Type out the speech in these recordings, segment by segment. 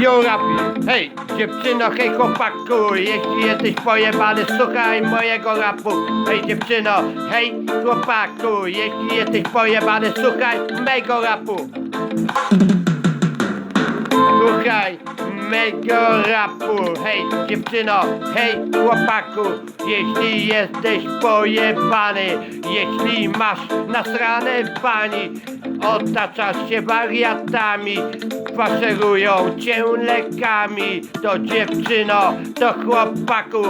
Yo rapi, hej dziewczyno, hej chłopaku. Jeśli jesteś pojebany, słuchaj mojego rapu. Hej dziewczyno, hej chłopaku. Jeśli jesteś pojebany, słuchaj mego rapu. Słuchaj mego rapu. Hej dziewczyno, hej chłopaku. Jeśli jesteś pojebany Jeśli masz nasrane w bani Otaczasz się wariatami Faszerują cię lekami. To dziewczyno, to chłopaku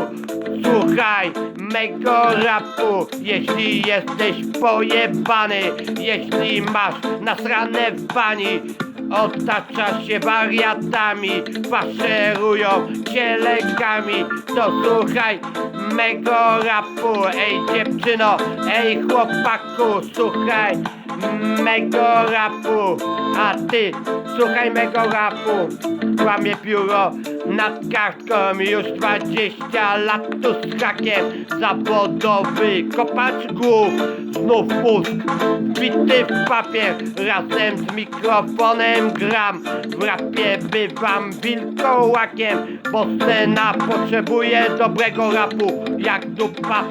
Słuchaj mego rapu. Jeśli jesteś pojebany Jeśli masz nasrane w bani Otaczasz się wariatami, faszerują cię lekami To słuchaj mego rapu. Ej dziewczyno, ej chłopaku Słuchaj mego rapu. A ty słuchaj mego rapu. Łamie pióro nad kartką Już 20 lat tu z hakiem. Zawodowy kopacz głów Znów mózg bity w papier. Razem z mikrofonem gram W rapie bywam wilkołakiem Bo scena potrzebuje dobrego rapu Jak dupa.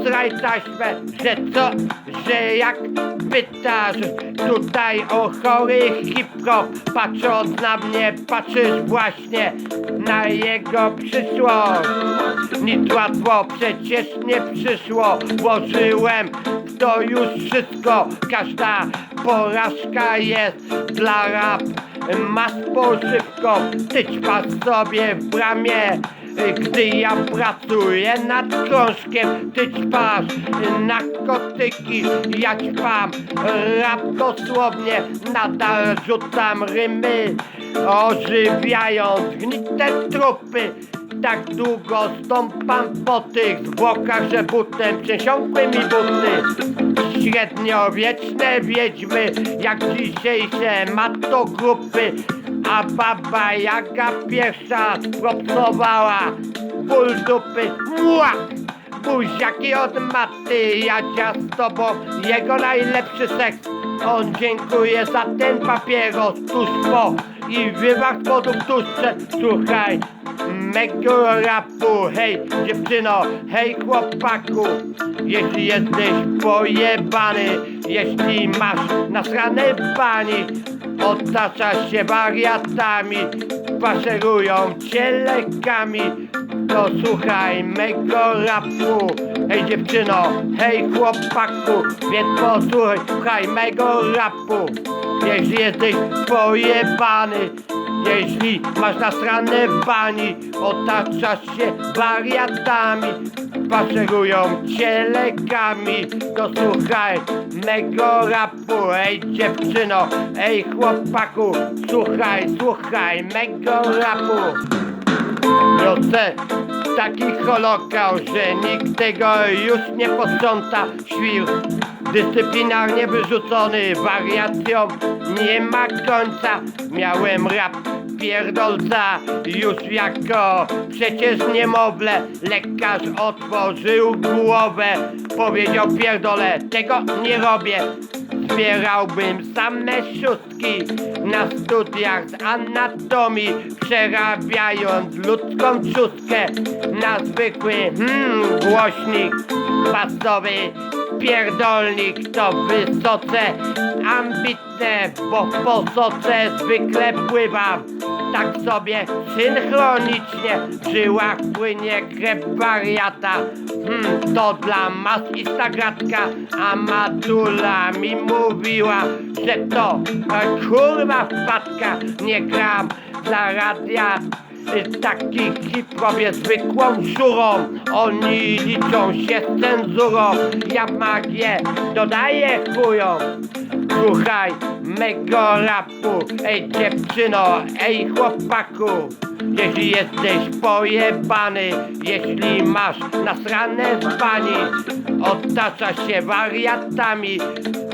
Straj taśmę, że co, że jak pytasz? Tutaj o chory hip-hop. Patrząc na mnie, patrzysz właśnie na jego przyszłość. Nic łatwo przecież nie przyszło. Włożyłem w to już wszystko. Każda porażka jest dla rap ma spożywką Ty ćpasz sobie w bramie gdy ja pracuję nad krążkiem, ty ćpasz narkotyki, ja ćpam rap dosłownie, nadal rzucam rymy, ożywiając gnite trupy. Tak długo stąpam po tych zwłokach, że butem przesiąkły mi buty. Średniowieczne wiedźmy, jak dzisiejsze matogrupy, a baba Jaga pierwsza spropsowała ból dupy, mła! Buziaki od maty, Jadzia z tobą, jego najlepszy seks. On dziękuję za ten papieros tuż po i wywach przed, słuchaj mego rapu, hej dziewczyno, hej chłopaku. Jeśli jesteś pojebany, jeśli masz nasrane bani Otaczasz się wariatami, faszerują cię lekami. To słuchaj mego rapu, hej dziewczyno, hej chłopaku Więc posłuchaj, słuchaj mego rapu Jeśli jesteś pojebany. Jeśli masz nasrane bani, otaczasz się wariatami, faszerują cię lekami, to słuchaj mego rapu, ej dziewczyno, ej chłopaku, słuchaj, słuchaj mego rapu. Niosę taki holokaust, że nikt tego już nie posprząta. Świr dyscyplinarnie wyrzucony wariacją nie ma końca. Miałem rap pierdolca już jako przecież niemowlę. Lekarz otworzył głowę, powiedział pierdolę, tego nie robię. Zbierałbym same szóstki na studiach z anatomii, przerabiając ludzką trzustkę na zwykły hmm, głośnik basowy. Pierdolnik to wysoce ambitne, bo w posoce zwykle pływam. Tak sobie synchronicznie w żyłach płynie krew wariata. Hmm, to dla mas i a Matula mi mówiła, że to e, kurwa wpadka. Nie gram dla radia Y, Taki hip-hop jest zwykłą żurą Oni liczą się z cenzurą. Ja magię dodaję chujom Słuchaj mego rapu Ej dziewczyno, ej chłopaku. Jeśli jesteś pojebany Jeśli masz nasrane z bani Otaczasz się wariatami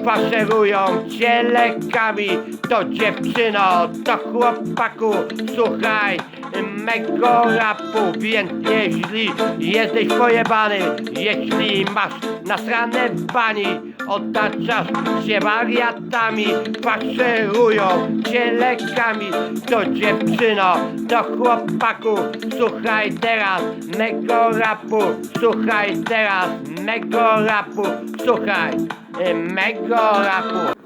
Faszerują cię lekami. To dziewczyno, to chłopaku Słuchaj mego rapu Więc jeśli jesteś pojebany Jeśli masz nasrane w bani Otaczasz się wariatami Faszerują cię lekami To dziewczyno, to chłopaku Słuchaj teraz mego rapu Słuchaj teraz mego rapu Słuchaj mego rapu.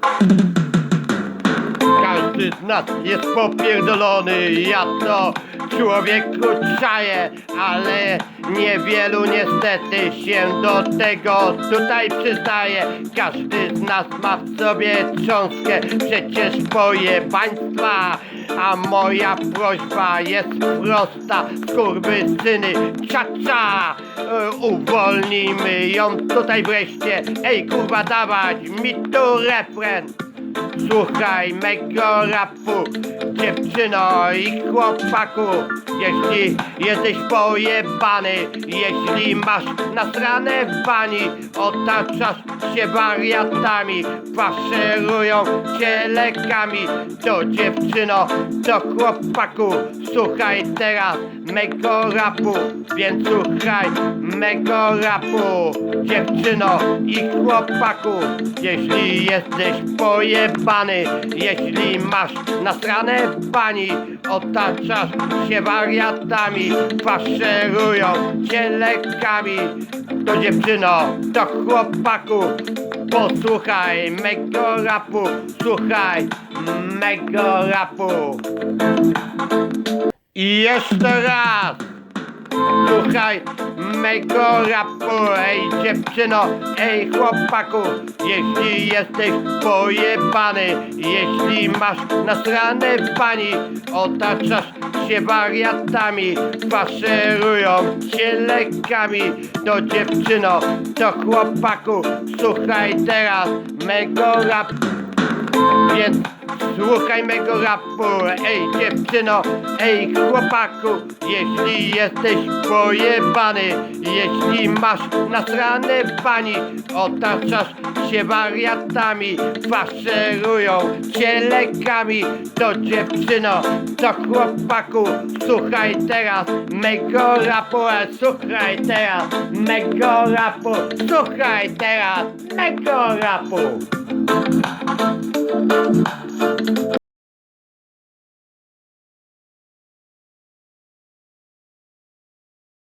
Każdy z nas jest popierdolony, ja to człowieku czaję, ale niewielu niestety się do tego tutaj przyznaje. Każdy z nas ma w sobie cząstkę przecież państwa, a moja prośba jest prosta, skurwysyny, cza-cza, e, uwolnijmy ją tutaj wreszcie, ej kurwa dawać mi tu refren. Słuchaj mego rapu, dziewczyno i chłopaku. Jeśli jesteś pojebany, jeśli masz nasrane w bani Otaczasz się wariatami, faszerują cię lekami. To dziewczyno, to chłopaku, słuchaj teraz mego rapu. Więc słuchaj mego rapu, dziewczyno i chłopaku. Jeśli jesteś pojebany, jeśli masz nasrane w bani. Otaczasz się wariatami, faszerują cię lekami. To dziewczyno, to chłopaku Posłuchaj mego rapu, słuchaj mego rapu. I jeszcze raz Słuchaj mego rapu, ej dziewczyno, ej chłopaku Jeśli jesteś pojebany, jeśli masz nasrane pani Otaczasz się wariatami, faszerują cię lekami. To dziewczyno, to chłopaku, słuchaj teraz mego rapu więc słuchaj mego rapu, ej dziewczyno, ej chłopaku Jeśli jesteś pojebany, jeśli masz nasrane pani Otaczasz się wariatami, faszerują cię lekami. To dziewczyno, to chłopaku, słuchaj teraz mego rapu e, Słuchaj teraz mego rapu, słuchaj teraz mego rapu Thank you.